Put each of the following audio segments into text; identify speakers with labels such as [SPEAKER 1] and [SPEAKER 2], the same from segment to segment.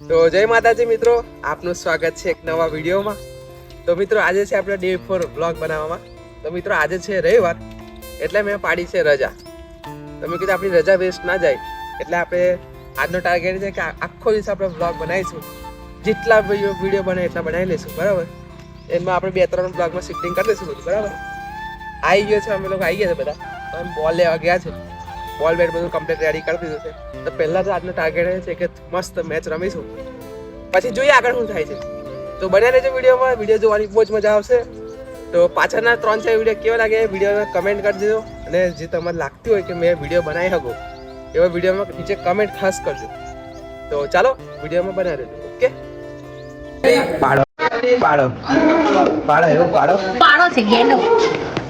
[SPEAKER 1] તો જય માતાજી મિત્રો, આપનું સ્વાગત છે એક નવા વિડીયોમાં. તો મિત્રો, આજે છે આપણે ડે ફોર બ્લોગ બનાવવામાં. તો મિત્રો, આજે છે રવિવાર, એટલે મેં પાડી છે રજા. તમે કીધું આપણી રજા વેસ્ટ ના જાય. એટલે આપણે આજનો ટાર્ગેટ છે કે આખો દિવસ આપણે બ્લોગ બનાવીશું. જેટલા વીડિયો બને એટલા બનાવી લઈશું, બરાબર? એમાં આપણે બે ત્રણ બ્લોગમાં શિફ્ટિંગ કરી દઈશું બધું, બરાબર? આવી ગયો છે, અમે લોકો આવી ગયા છે બધા. બોલ લેવા ગયા છે. બોલ બેટ બધું કમ્પ્લીટ રેડી કરી દીધું છે. તો પહેલા તો આજનો ટાર્ગેટ છે કે મસ્ત મેચ રમીશું. પછી જોઈએ આગળ શું થાય છે. તો બન્યા રહેજો વિડીયોમાં. વીડિયો જોવાની બહુ જ મજા આવશે. તો પાછળના ત્રણ ચાર વીડિયો કેવા લાગે વિડીયોમાં કમેન્ટ કરી દેજો. અને જે તમને લાગતી હોય કે મેં વીડિયો બનાવી શકો એવા વિડીયોમાં નીચે કમેન્ટ ખાસ કરજો. તો ચાલો વિડીયોમાં બનાવી રહેજો. ઓકે પાડો. પાડો પાડો એવું પાડો.
[SPEAKER 2] પાડો છે ગેંડો.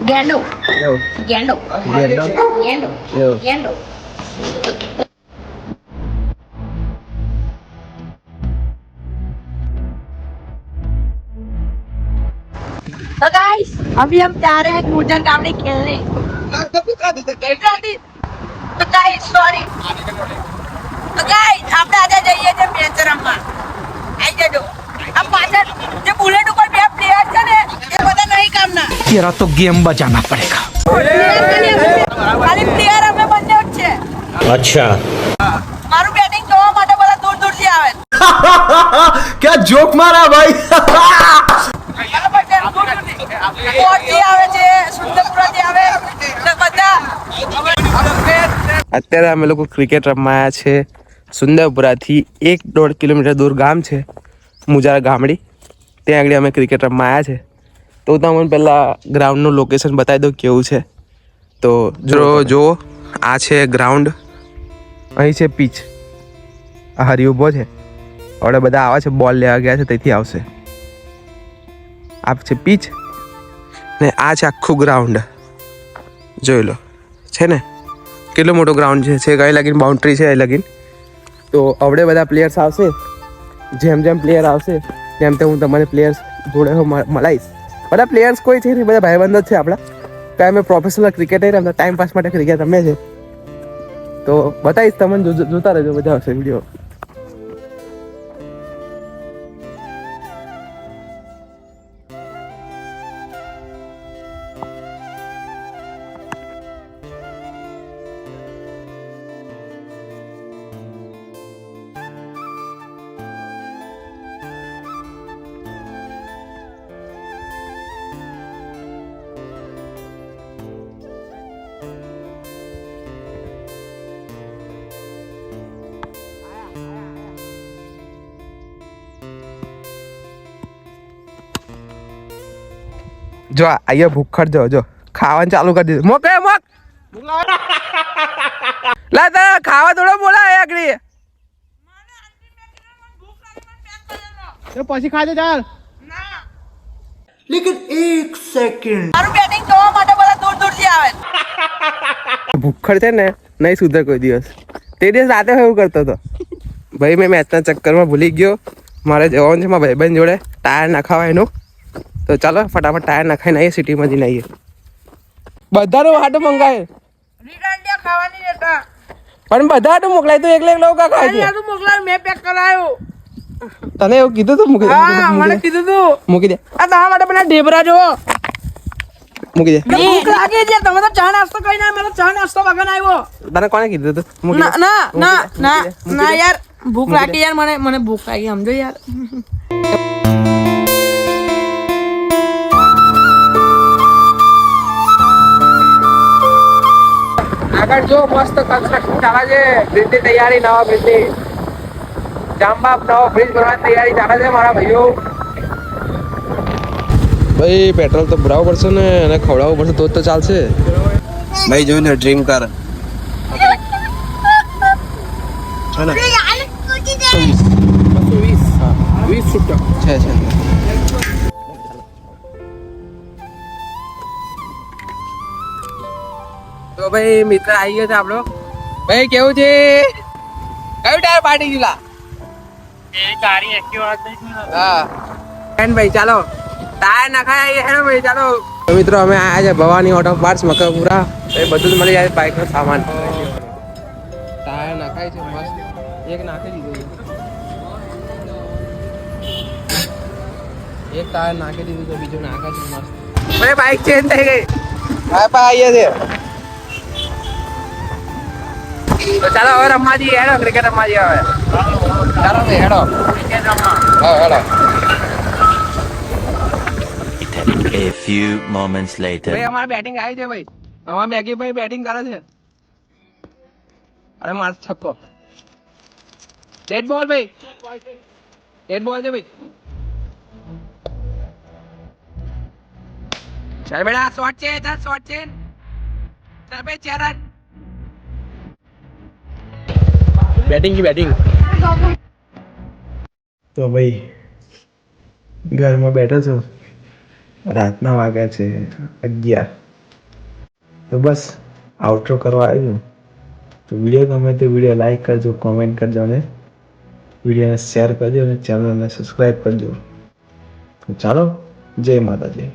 [SPEAKER 2] ગેંડો
[SPEAKER 1] એવું
[SPEAKER 2] ગેંડો
[SPEAKER 1] ગેંડો?
[SPEAKER 2] ગેંડો
[SPEAKER 1] એવું
[SPEAKER 2] ગેંડો तो गाइस अभी हम जा रहे हैं गुजर गावड़ी खेलने તો ગાઈસ સોરી તો ગાઈસ આપણે આજે જઈએ છે મેચ રમવા આવી જજો આ પાછળ જે બુલેટ ઉપર બે પ્લેયર છે ને એ બધા નહીં કામના
[SPEAKER 3] तेरा तो गेम बजाना पड़ेगा
[SPEAKER 2] ખાલી પ્લેયર અમે બંને જ છે
[SPEAKER 4] अच्छा
[SPEAKER 2] મારું બેટિંગ જોવા માટે બધા દૂર દૂર થી આવે
[SPEAKER 3] क्या जोक मारा भाई
[SPEAKER 2] બરાબર છે? દૂર દૂરથી. કોચથી આવે છે સુંદરપુરાથી આવે ને બધા
[SPEAKER 1] અત્યારે અમે લોકો ક્રિકેટ રમવા આવ્યા છે સુંદરપુરાથી એક દોઢ કિલોમીટર દૂર ગામ છે મુજારા ગામડી ત્યાં આગળ અમે ક્રિકેટ રમવા આવ્યા છે તો તમને પહેલાં ગ્રાઉન્ડનું લોકેશન બતાવી દઉં કેવું છે. તો જો જો આ છે ગ્રાઉન્ડ અહીં છે પીચ આ હરી ઊભો છે. હવે બધા આવા છે બોલ લેવા ગયા છે તેથી આવશે. આ છે પીચ ને આ છે આખું ગ્રાઉન્ડ જોઈ લો. છે ને? કેટલો મોટો ગ્રાઉન્ડ છે છે કઈ લગીન? બાઉન્ડ્રી છે એ લગીન? તો આવડે બધા પ્લેયર્સ આવશે. જેમ જેમ પ્લેયર આવશે તેમ તેમ હું તમારે પ્લેયર્સ જોડે હું મળાઈશ બધા પ્લેયર્સ કોઈ છે નહીં, બધા ભાઈબંધ છે આપણા. કાંઈ અમે પ્રોફેશનલ ક્રિકેટર રમતા ટાઈમ પાસ માટે ક્રિકેટ રમે છે. તો બતાવીશ તમને જોતા રહેજો બધા આવશે વીડિયો જો અહીંયા ભૂખડ જો જો. ખાવાનું ચાલુ કરી દીધું. મોકે મોક! લા તારા ખાવા થોડો બોલાય આગળ.
[SPEAKER 3] પછી ખાજે ચાલ.
[SPEAKER 2] મારું બેટિંગ જોવા માટે બધા દૂર દૂરથી આવે
[SPEAKER 1] ભૂખડ છે ને નહીં સુધર કોઈ દિવસ. તે દિવસ રાતે એવું કરતો હતો. ભાઈ મેં મેચના ચક્કરમાં ભૂલી ગયો. મારે જવાનું છે મારા ભાઈબંધ જોડે. ટાયર નાખાવા એનું. તો ચાલો ફટાફટ ટાયર નખાઈને આવીએ સિટીમાં જઈને આવીએ. બધાનું હાટું મંગાય.
[SPEAKER 2] ખાવાની
[SPEAKER 1] પણ બધા હાટું મોકલાય તો એકલે એકલો કા ખાય છે?
[SPEAKER 2] તું મોકલાવ મેં પેક કરાયો.
[SPEAKER 1] તને એવું કીધું તું? મૂકી
[SPEAKER 2] હા મને કીધું તું.
[SPEAKER 1] મૂકી દે.
[SPEAKER 2] આ તમારા માટે પેલા ઢેબરા જો
[SPEAKER 1] મૂકી દે.
[SPEAKER 2] ભૂખ લાગે છે તમે તો ચા નાસ્તો કઈ ના મેં તો ચા નાસ્તો વગર આવ્યો.
[SPEAKER 1] તને કોને કીધું તું?
[SPEAKER 2] ના ના ના ના. યાર ભૂખ લાગી યાર મને મને ભૂખ લાગી સમજો યાર.
[SPEAKER 1] આગળ જો મસ્ત કન્સ્ટ્રક્શન ચાલે છે. બ્રિજની તૈયારી નવા બ્રિજની. જામબાપ નવો બ્રિજ બનવાની તૈયારી ચાલે છે મારા ભાઈઓ. ભાઈ પેટ્રોલ તો ભરાવવું પડશે ને અને ખવડાવવું પડશે તો જ તો ચાલશે.
[SPEAKER 4] ભાઈ જોઈને ડ્રીમ કર. છે ને
[SPEAKER 1] વીસ છૂટક
[SPEAKER 4] છે છે.
[SPEAKER 1] તો ભાઈ મિત્ર આવી ગયો છે આપણો. ભાઈ કેવું છે? કયું ટાયર પાટી ગયું હા. ભાઈ ચાલો. ટાયર નખાય હેનો ભાઈ ચાલો. તો મિત્રો અમે આયા છે ભવાની ઓટો પાર્ટ્સ મકરપુરા. એ બધું જ મળી જાય બાઇકનો સામાન. ટાયર નખાય છે મસ્ત. એક નાખી દીધું એક ટાયર નાખી દીધું તો બીજું નાખે છે મસ્ત. અરે બાઇક ચેન્જ થઈ ગઈ. હા પા આવીએ છે તો ચાલો હવે રમવા જઈએ હેડો ક્રિકેટ રમવા જઈએ હવે. ચાલો ભાઈ હેડો. ક્રિકેટ રમવા. હા હેડો.
[SPEAKER 5] A few moments later.
[SPEAKER 1] ભાઈ અમારે બેટિંગ આવી છે ભાઈ. અમારા મેગી ભાઈ બેટિંગ કરે છે. અરે માર છક્કો. ડેડ બોલ ભાઈ. ડેડ બોલ છે ભાઈ. ચાલ બેટા શોટ છે ચાલ શોર્ટ છે. ચાલ ભાઈ ચાર બેટિંગ કી બેટિંગ?
[SPEAKER 6] તો ભાઈ, ઘરમાં બેઠો છું. રાતના વાગ્યા છે, અગિયાર. તો બસ આઉટરો કરવા આવ્યું તો વીડિયો ગમે તો વીડિયો લાઈક કરજો કોમેન્ટ કરજો અને વિડીયોને શેર કરજો અને ચેનલને સબસ્ક્રાઈબ કરજો. તો ચાલો, જય માતાજી.